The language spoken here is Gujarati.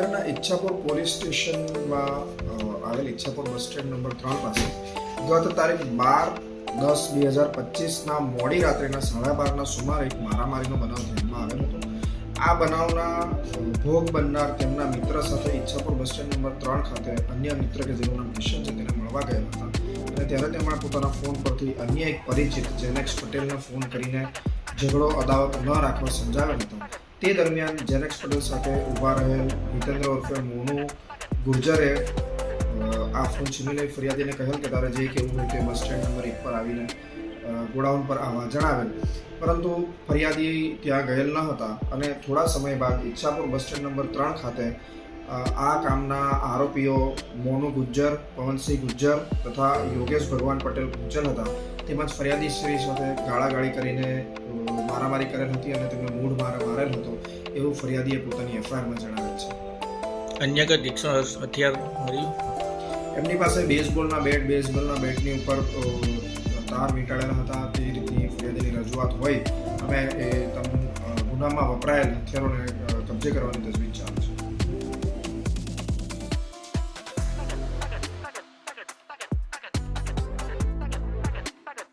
નખત્રાણા ઈચ્છાપુર પોલીસ સ્ટેશનમાં આવેલ ઈચ્છાપુર બસ સ્ટેન્ડ નંબર ત્રણ પાસે ગત તારીખ બાર દસ બે હજાર પચીસના મોડી રાત્રેના સાડા બારના સુમારે એક મારામારીનો બનાવ ધ્યાનમાં આવેલ હતો. આ બનાવના ભોગ બનનાર તેમના મિત્ર સાથે ઈચ્છાપુર બસ સ્ટેન્ડ નંબર ત્રણ ખાતે અન્ય મિત્ર કે જેનું નામ કિશન છે, તેને મળવા ગયા હતા. અને ત્યારે તેમણે પોતાના ફોન પરથી અન્ય એક પરિચિત, જેનેક્સ પટેલને ફોન કરીને ઝઘડો, અદાવત ન રાખવા સમજાવ્યો હતો. તે દરમિયાન જેનેક્સ પટેલ સાથે ઊભા રહેલ હિતેન્દ્ર ઉર્ફે મોનુ ગુર્જરે આ ફોન છીની લઈ ફરિયાદીને કહેલ કે તારે જે કેવું હોય તે બસ સ્ટેન્ડ નંબર એક પર આવીને ગોડાઉન પર આવવા જણાવેલ. પરંતુ ફરિયાદી ત્યાં ગયેલ ન હતા અને થોડા સમય બાદ ઈચ્છાપુર બસ સ્ટેન્ડ નંબર ત્રણ ખાતે આ કામના આરોપીઓ મોનુ ગુજ્જર પવનસિંહ ગુજ્જર તથા યોગેશ ભગવાન પટેલ ગુજ્જર હતા. તેમજ ફરિયાદી શ્રી સાથે ગાળાગાળી કરીને મારામારી કરેલ હતી અને તેમને મૂળ માર મારેલ હતો એવું ફરિયાદીએ પોતાની એફઆઈઆરમાં જણાવેલ છે. અન્ય કઈ તીક્ષ્ણ હથિયાર મળ્યું? એમની પાસે બેઝબોલના બેટ બેઝબોલના બેટની ઉપર તાર વીંટાળેલા હતા. તે રીતની ફરિયાદીની રજૂઆત હોય. અમે એ ગુનામાં વપરાયેલ હથિયારોને કબજે કરવાની તજવીજ